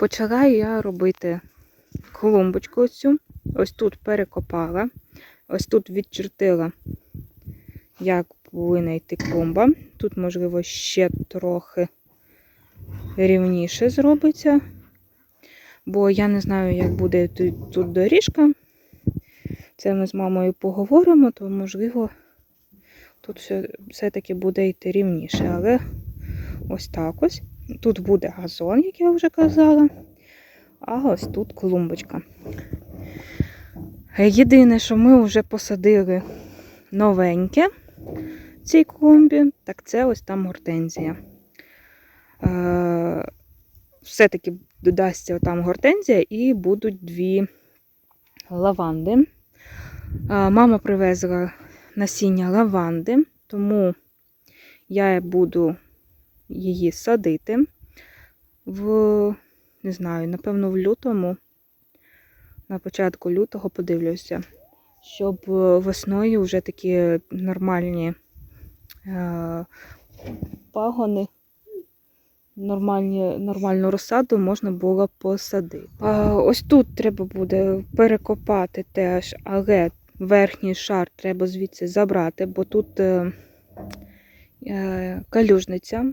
Почала я робити клумбочку ось цю. Ось тут перекопала, ось тут відчертила, як повинна йти клумба. Тут, можливо, ще трохи рівніше зробиться, бо я не знаю, як буде тут, тут доріжка. Це ми з мамою поговоримо, то можливо тут все, все-таки буде йти рівніше. Але ось так ось. Тут буде газон, як я вже казала. А ось тут клумбочка. Єдине, що ми вже посадили новеньке в цій клумбі, так це ось там гортензія. Е, Все-таки додасться там гортензія і будуть дві лаванди. Е, Мама привезла насіння лаванди, тому я буду її садити в, не знаю, напевно, в лютому, на початку лютого подивлюся, щоб е, весною вже такі нормальні е, пагони, нормальні, нормальну розсаду можна було посадити. А, ось тут треба буде перекопати теж, але верхній шар треба звідси забрати, бо тут е, е, калюжниця.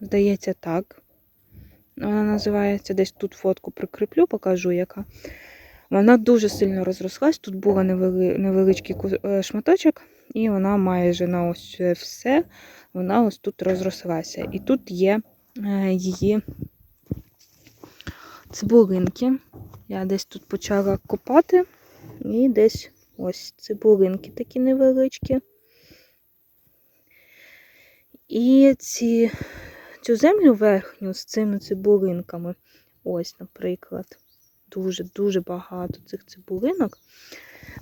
Здається, так. Вона називається десь тут фотку прикріплю, покажу яка. Вона дуже сильно розрослась. Тут був невеличкий е, шматочок, і вона майже на ось все. Вона ось тут розрослася. І тут є е, її цибулинки. Я десь тут почала копати, і десь ось цибулинки такі невеличкі. І ці цю землю верхню з цими цибулинками. Ось, наприклад, дуже-дуже багато цих цибулинок.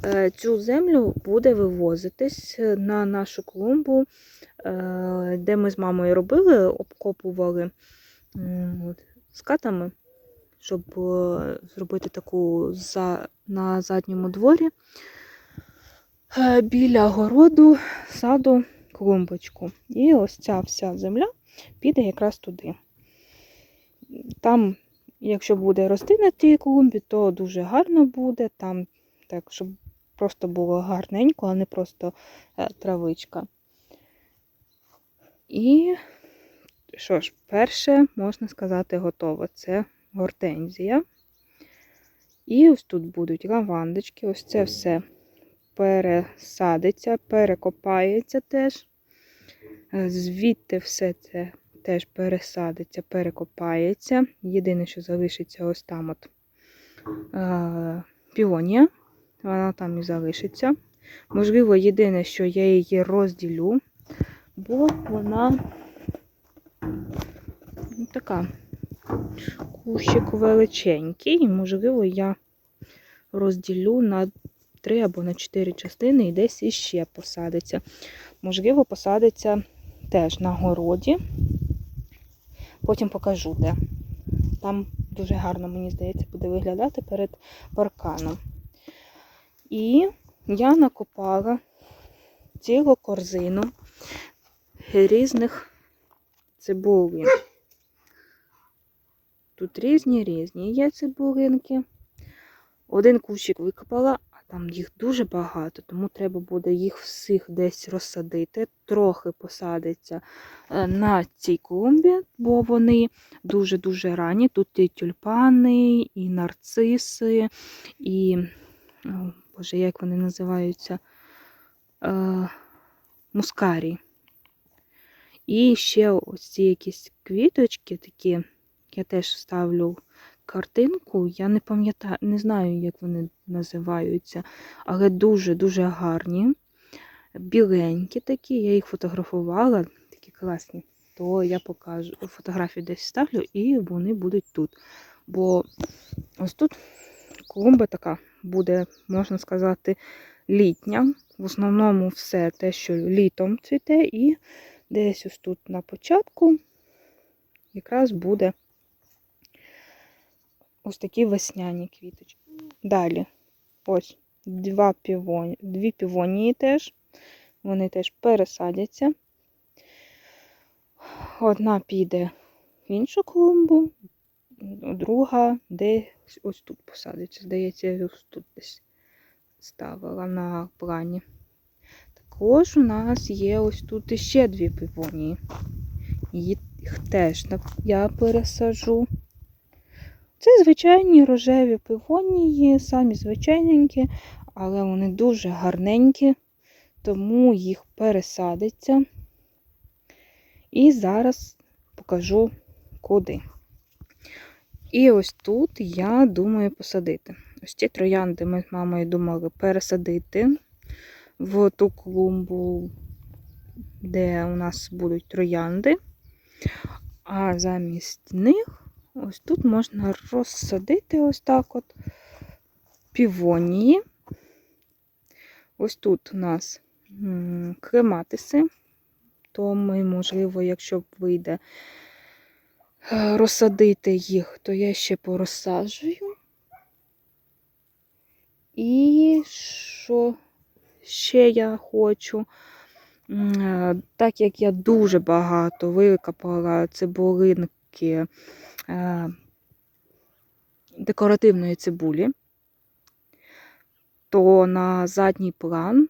Е, Цю землю буде вивозитись на нашу клумбу, е, де ми з мамою робили, обкопували скатами, щоб е, зробити таку на задньому дворі е, біля городу, саду, клумбочку. І ось ця вся земля піде якраз туди. Там, якщо буде рости на тій клумбі, то дуже гарно буде. Там, так, щоб просто було гарненько, а не просто е, травичка. І що ж, перше, можна сказати, готово. Це гортензія. І ось тут будуть лавандочки. Ось це все пересадиться, перекопається теж. Е, Звідти все це теж пересадиться, перекопається. Єдине, що залишиться ось там от е, піонія. Вона там і залишиться. Можливо, єдине, що я її розділю, бо вона ну, така кущик величенький, і, можливо, я розділю на три або на чотири частини і десь іще посадиться. Можливо, посадиться теж на городі. Потім покажу де. Там дуже гарно, мені здається, буде виглядати перед парканом. І я накопала цілу корзину різних цибулин. Тут різні різні є цибулинки. Один кущик викопала, там їх дуже багато, тому треба буде їх всіх десь розсадити. Трохи посадиться е, на цій клумбі, бо вони дуже-дуже ранні. Тут і тюльпани, і нарциси, і, о, боже, як вони називаються? Е, мускарі. І ще ось ці якісь квіточки такі, я теж ставлю картинку. Я не пам'ятаю, не знаю, як вони називаються, але дуже-дуже гарні. Біленькі такі, я їх фотографувала, такі класні. То я покажу фотографію десь ставлю, і вони будуть тут. Бо ось тут клумба така буде, можна сказати, літня. В основному все те, що літом цвіте, і десь ось тут на початку якраз буде ось такі весняні квіточки. Далі, ось два півоні, дві півонії теж. Вони теж пересадяться. Одна піде в іншу клумбу, друга десь ось тут посадиться. Здається, я ось тут десь ставила на плані. Також у нас є ось тут іще дві півонії. Їх теж я пересажу. Це звичайні рожеві пивонії, самі звичайненькі, але вони дуже гарненькі, тому їх пересадиться. І зараз покажу куди. І ось тут я думаю посадити. Ось ці троянди ми з мамою думали пересадити в ту клумбу, де у нас будуть троянди. А замість них ось тут можна розсадити ось так от півонії. Ось тут у нас м, клематиси, то ми, можливо, якщо вийде е, розсадити їх, то я ще порозсаджую. І що ще я хочу? Е, Так як я дуже багато викопала цибулинки декоративної цибулі, то на задній план,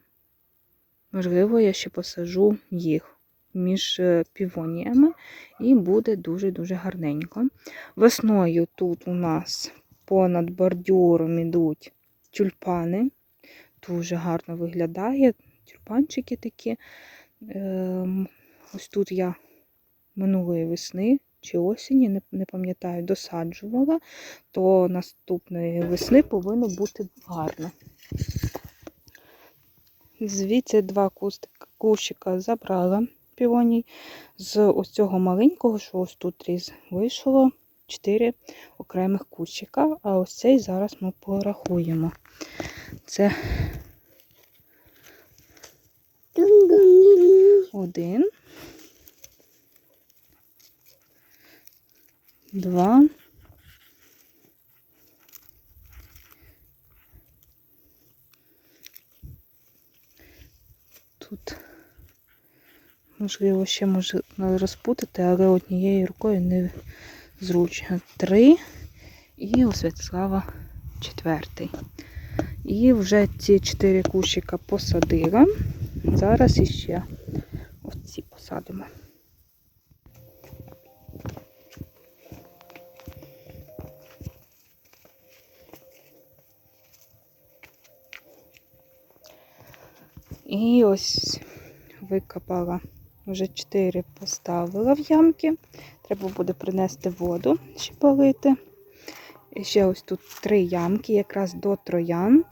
можливо, я ще посажу їх між е, півоніями, і буде дуже-дуже гарненько. Весною тут у нас понад бордюром ідуть тюльпани. Дуже гарно виглядає. Тюльпанчики такі. Ем, Ось тут я минулої весни чи осені, не, не пам'ятаю, досаджувала, то наступної весни повинно бути гарно. Звідси два кущика забрала півоній. З ось цього маленького, що ось тут різ, вийшло 4 окремих кущика, а ось цей зараз ми порахуємо. Це один. Два. Тут, можливо, ще можна розпутати, але однією рукою не зручно. Три. І у Святослава четвертий. І вже ці чотири кущика посадила. Зараз іще оці посадимо. І ось викопала вже 4 поставила в ямки. Треба буде принести воду, ще полити. І ще ось тут три ямки, якраз до троянд.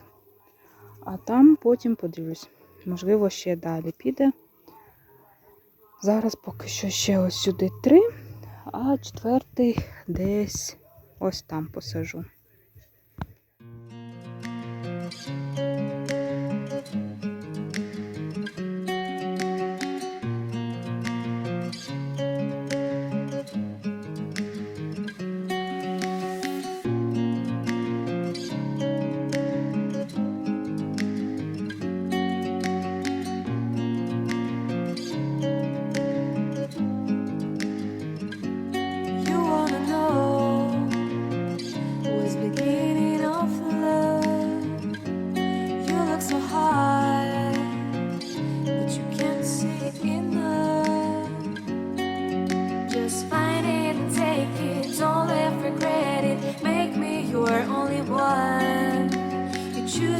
А там потім подивлюсь. Можливо, ще далі піде. Зараз поки що ще ось сюди три, а четвертий десь ось там посажу.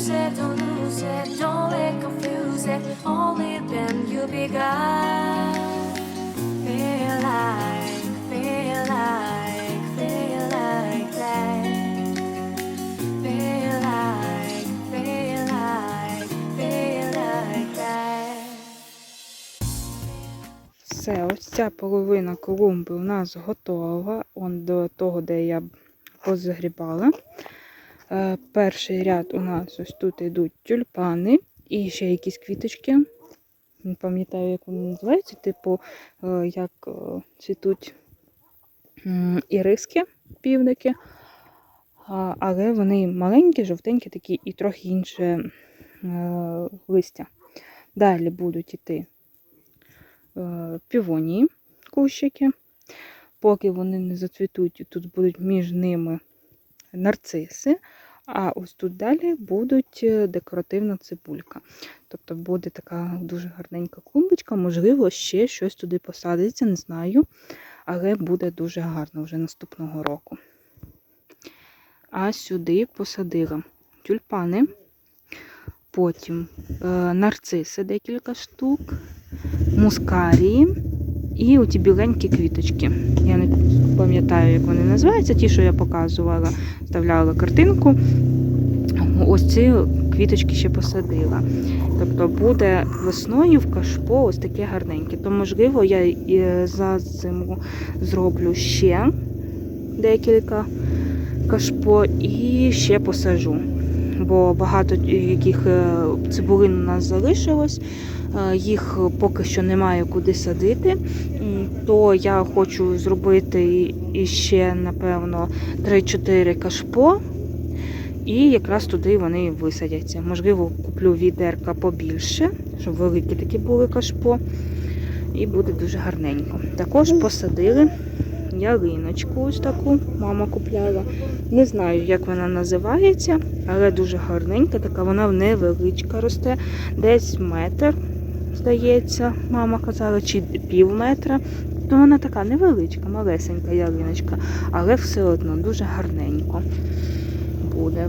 You choose it, don't lose it, don't let confuse it. Only then you'll be God. Feel like, feel like, feel like that. Feel like, feel like, feel like that. Все, ось ця половина клумби у нас готова. Он до того, де я позагрібала. Е, перший ряд у нас ось тут йдуть тюльпани і ще якісь квіточки. Не пам'ятаю, як вони називаються, типу, е, як е, цвітуть іриски, півники. Але вони маленькі, жовтенькі такі і трохи інше листя. Далі будуть іти півонії, кущики. поки вони не зацвітуть, тут будуть між ними нарциси, а ось тут далі будуть е, декоративна цибулька. Тобто буде така дуже гарненька клумбочка, можливо, ще щось туди посадиться, не знаю, але буде дуже гарно вже наступного року. А сюди посадила тюльпани, потім е, нарциси декілька штук, мускарії і оті біленькі квіточки. Я не пам'ятаю, як вони називаються, ті, що я показувала, вставляла картинку. Ось ці квіточки ще посадила. Тобто буде весною в кашпо ось таке гарненьке. То, можливо, я і за зиму зроблю ще декілька кашпо і ще посажу. Бо багато яких е, цибулин у нас залишилось, їх поки що немає куди садити. То я хочу зробити іще, напевно, 3-4 кашпо. І якраз туди вони висадяться. Можливо, куплю відерка побільше, щоб великі такі були кашпо. І буде дуже гарненько. Також посадили ялиночку ось таку, мама купляла. Не знаю, як вона називається, але дуже гарненька, така вона невеличка росте, десь метр, здається, мама казала, чи пів метра. То вона така невеличка, малесенька ялиночка, але все одно дуже гарненько буде.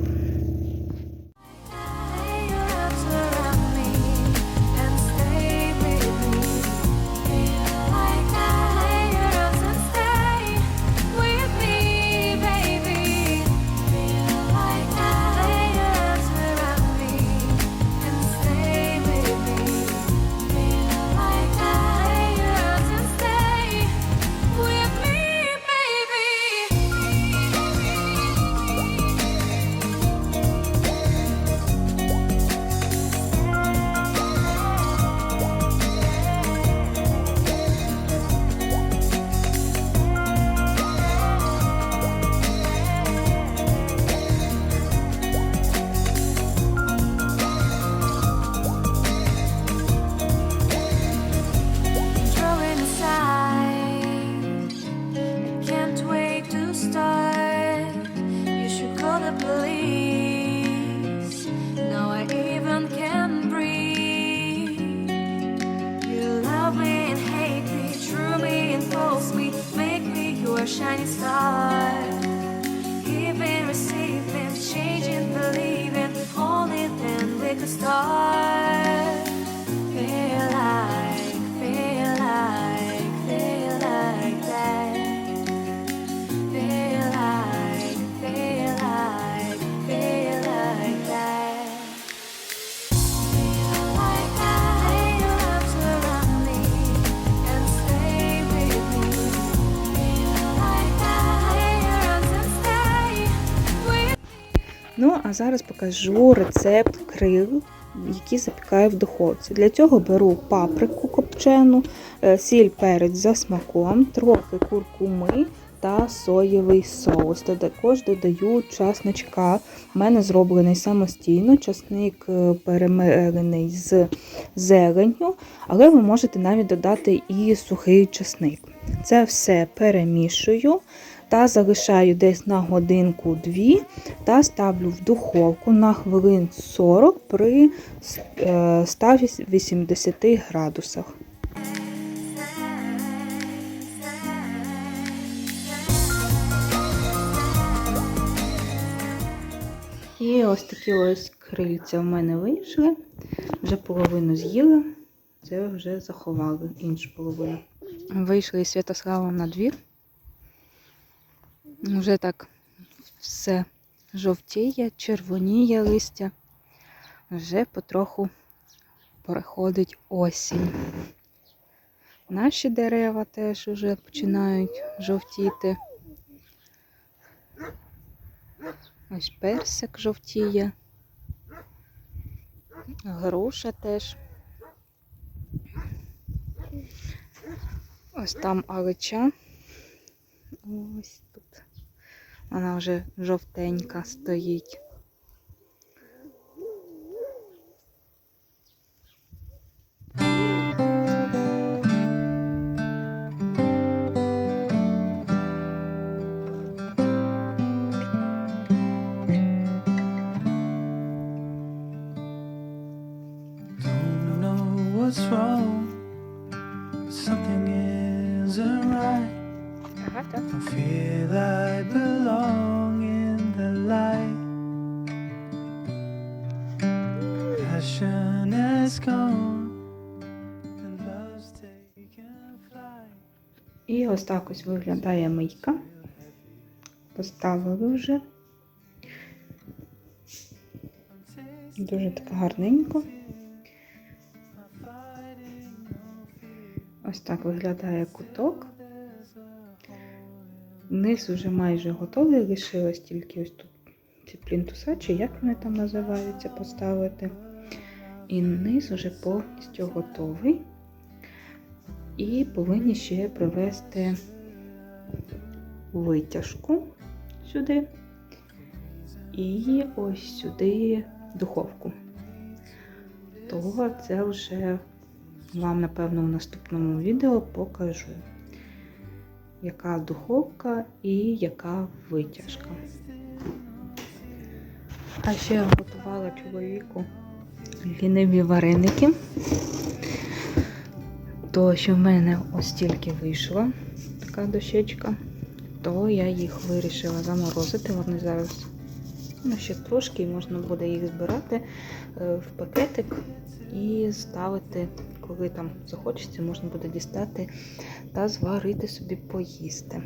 Зараз покажу рецепт крил, які запікаю в духовці. Для цього беру паприку копчену, е, сіль перець за смаком, трохи куркуми та соєвий соус. Та також додаю часничка. У мене зроблений самостійно, часник е, перемелений з зеленню, але ви можете навіть додати і сухий часник. Це все перемішую та залишаю десь на годинку-дві та ставлю в духовку на хвилин 40 при е, 180 градусах. І ось такі ось крильця в мене вийшли. Вже половину з'їли, це вже заховали іншу половину. Вийшли із Святославом на двір. Вже так все жовтіє, червоніє листя. Вже потроху переходить осінь. Наші дерева теж вже починають жовтіти. Ось персик жовтіє. Груша теж. Ось там алича. Ось. Вона вже жовтенька стоїть. what's wrong. Something isn't right. after. I feel I belong in the light. Passion has gone. And love's taken flight. І ось так ось виглядає мийка. Поставили вже. Дуже так гарненько. Ось так виглядає куток. Низ вже майже готовий, лишилось тільки ось тут ці плінтуса, чи як вони там називаються, поставити. І низ вже повністю готовий. І повинні ще привезти витяжку сюди. І ось сюди духовку. То це вже вам, напевно, в наступному відео покажу, яка духовка і яка витяжка. А ще я готувала чоловіку ліниві вареники. То, що в мене ось тільки вийшла така дощечка, то я їх вирішила заморозити. Вони зараз ну, ще трошки, і можна буде їх збирати е, в пакетик і ставити, коли там захочеться, можна буде дістати та зварити собі поїсти.